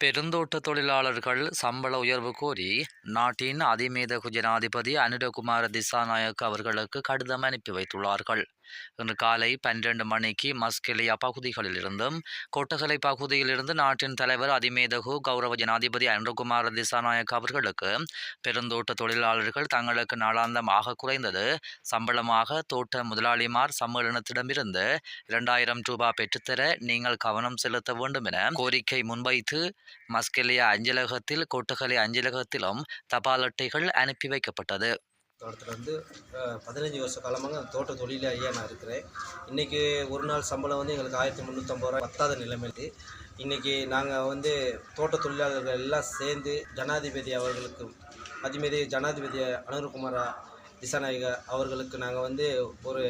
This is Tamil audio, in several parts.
பெருந்தோட்ட தொழிலாளர்கள் சம்பள உயர்வு கோரி நாட்டின் அதிமேதகு ஜனாதிபதி அனுரகுமார திசாநாயக் அவர்களுக்கு கடிதம் அனுப்பி வைத்துள்ளார்கள். இன்று காலை பன்னிரண்டு மணிக்கு மஸ்கெலியா பகுதிகளிலிருந்தும் கொட்டகலை பகுதியிலிருந்து நாட்டின் தலைவர் அதிமேதகு கௌரவ ஜனாதிபதி அனுரகுமார திசாநாயக் அவர்களுக்கு பெருந்தோட்ட தொழிலாளர்கள் தங்களுக்கு நாளாந்தம் ஆக குறைந்தது. சம்பளமாக தோட்ட முதலாளிமார் சம்மேளனத்திடமிருந்து இரண்டாயிரம் ரூபாய் பெற்றுத்தர நீங்கள் கவனம் செலுத்த வேண்டும் என கோரிக்கை முன்வைத்து மஸ்கெலியா அஞ்சலகத்தில் கொட்டகலை அஞ்சலகத்திலும் தபால் அட்டைகள் அனுப்பி வைக்கப்பட்டது. தோட்டத்தில் வந்து பதினஞ்சு வருஷ காலமாக அந்த தோட்ட தொழிலாளியாக நான் இருக்கிறேன். இன்றைக்கி ஒரு நாள் சம்பளம் வந்து எங்களுக்கு ஆயிரத்தி முந்நூற்றம்பது ரூபா பத்தாத நிலைமைக்கு இன்றைக்கி நாங்கள் வந்து தோட்ட தொழிலாளர்கள் எல்லாம் சேர்ந்து ஜனாதிபதி அவர்களுக்கு அதிமதி ஜனாதிபதி அனுர்குமார திசாநாயகர் அவர்களுக்கு நாங்கள் வந்து ஒரு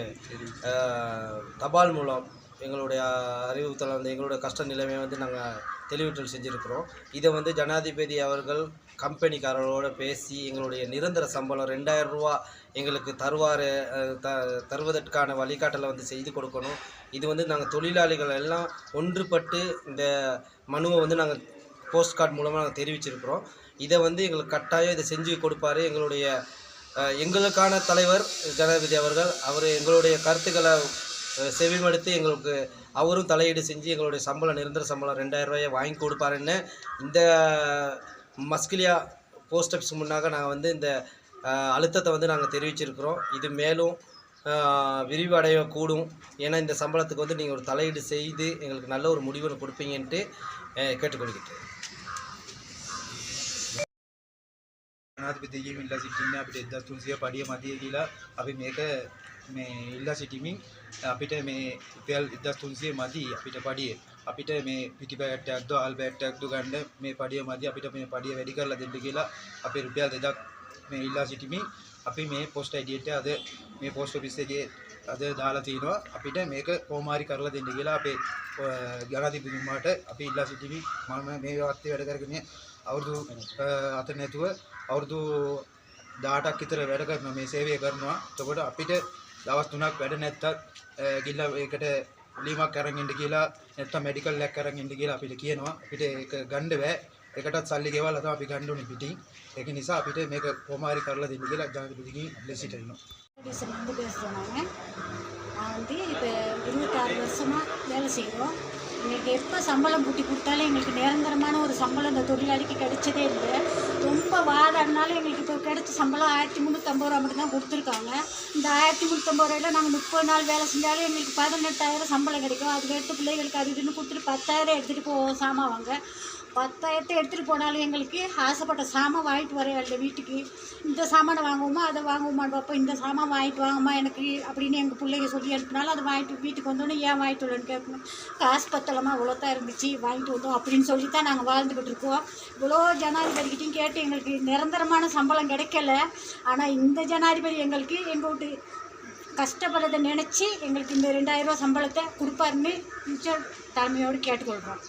தபால் மூலம் எங்களுடைய அறிவுறுத்தல் அந்த எங்களுடைய கஷ்ட நிலைமையை வந்து நாங்கள் தெளிவிட்டல் செஞ்சுருக்கிறோம். இதை வந்து ஜனாதிபதி அவர்கள் கம்பெனிக்காரர்களோடு பேசி எங்களுடைய நிரந்தர சம்பளம் ரெண்டாயிரம் ரூபா எங்களுக்கு தருவார் த தருவதற்கான வழிகாட்டலை வந்து செய்து கொடுக்கணும். இது வந்து நாங்கள் தொழிலாளிகள் எல்லாம் ஒன்றுபட்டு இந்த மனுவை வந்து நாங்கள் போஸ்ட் கார்டு மூலமாக நாங்கள் தெரிவிச்சிருக்கிறோம். இதை வந்து எங்களுக்கு கட்டாயம் இதை செஞ்சு கொடுப்பாரு. எங்களுடைய எங்களுக்கான தலைவர் ஜனாதிபதி அவர்கள். அவர் எங்களுடைய கருத்துக்களை செவிமடுத்து எங்களுக்கு அவரும் தலையீடு செஞ்சு எங்களுடைய சம்பளம் நிரந்தர சம்பளம் ரெண்டாயிரம் ரூபாயை வாங்கி கொடுப்பாருன்னு இந்த மஸ்கிலியா போஸ்ட் ஆஃபீஸ் முன்னாக நாங்கள் வந்து இந்த அழுத்தத்தை வந்து நாங்கள் தெரிவிச்சிருக்கிறோம். இது மேலும் விரிவடைய கூடும் ஏன்னா இந்த சம்பளத்துக்கு வந்து நீங்கள் ஒரு தலையீடு செய்து எங்களுக்கு நல்ல ஒரு முடிவு கொடுப்பீங்கன்ட்டு அஹ், අනාථ පිටියකින් ඉල්ලා සිටින්නේ අපිට 1300 පඩිය මතිය කියලා. අපි මේක මේ ඉල්ලා සිටිමින් අපිට මේ රුපියල් 1300 මදි අපිට පඩිය. අපිට මේ පිටි බෑට්ටයක්ද ආල් බෑට්ටයක්ද ගන්න මේ පඩිය මදි. අපිට මේ පඩිය වැඩි කරලා දෙන්න කියලා අපේ රුපියල් 2000ක් මේ ඉල්ලා සිටිමින් අපි මේ පොස්ට් අයිඩියට අද මේ පොස්ට් ඔෆිස් එකේ අද දාලා තිනවා අපිට මේක කොහොමාරි කරලා දෙන්න කියලා අපේ ජනාධිපතිතුමාට අපි ඉල්ලා සිටිමින් මම මේ වාර්තය වැඩ කරගෙන අවුරුදු අ, අතර නැතුව අවුරුදු 18ක් විතර වැඩ කරනවා මේ සේවය කරනවා. එතකොට අපිට දවස් 3ක් වැඩ නැත්තත් අ, ගිහිල්ලා ඒකට ලීමක් අරන් ඉන්න කියලා නැත්තම් මෙඩිකල් එකක් අරන් ඉන්න කියලා අපිට කියනවා. අපිට ඒක ගන්න බෑ. ඒකටත් සල්ලි ගෙවලා තමයි අපි ගන්න ඕනේ පිටින්. ඒක නිසා අපිට මේක කොහොමාරි කරලා දෙන්න කියලා ජනාධිපතිගෙන් ලෙසිට ඉන්නවා. வந்து பேசுகிறேன் நாங்கள் நான் வந்து இப்போ இருபத்தாறு வருஷமாக வேலை செய்கிறோம். எங்களுக்கு எப்போ சம்பளம் கூட்டி கொடுத்தாலும் எங்களுக்கு நிரந்தரமான ஒரு சம்பளம் இந்த தொழிலாளிக்கு கிடைச்சதே இல்லை. ரொம்ப வாதாடினாலும் எங்களுக்கு இப்போ கிடைச்ச சம்பளம் ஆயிரத்தி முந்நூற்றம்பது ரூபா மட்டும் தான் கொடுத்துருக்காங்க. இந்த ஆயிரத்தி முந்நூற்றம்பது ரூபாயில் நாங்கள் முப்பது நாள் வேலை செஞ்சாலும் எங்களுக்கு பதினெட்டாயிரம் சம்பளம் கிடைக்கும். அதுக்கு எடுத்து பிள்ளைகளுக்கு அது இதுன்னு கொடுத்துட்டு பத்தாயிரம் எடுத்துகிட்டு போவோம் சாமான் வாங்க. பத்தாயிரத்தை எடுத்துகிட்டு போனாலும் எங்களுக்கு ஆசைப்பட்ட சாமான் வாங்கிட்டு வர இல்லை வீட்டுக்கு இந்த சாமானை வாங்குவோமா அதை வாங்குவோமான்னு பார்ப்போம். இந்த சாமான் வாங்கிட்டு வாங்கம்மா எனக்கு அப்படின்னு எங்கள் பிள்ளைங்க சொல்லி அனுப்பினாலும் அதை வாங்கிட்டு வீட்டுக்கு வந்தோடனே ஏன் வாங்கிட்டு வரலன்னு கேட்கணும் காசு பத்தலமா இவ்வளோத்தான் இருந்துச்சு. வாங்கிட்டு வந்தோம் அப்படின்னு சொல்லி தான் நாங்கள் வாழ்ந்துக்கிட்டு இருக்கோம். இவ்வளோ ஜனாதிபதிக்கிட்டையும் கேட்டு எங்களுக்கு நிரந்தரமான சம்பளம் கிடைக்கல. ஆனால் இந்த ஜனாதிபதி எங்களுக்கு எங்கள் வீட்டு கஷ்டப்படுறதை நினச்சி எங்களுக்கு இந்த ரெண்டாயிரம் ரூபா சம்பளத்தை கொடுப்பாருன்னு ஃபியூச்சர் தலைமையோடு கேட்டுக்கொள்கிறோம்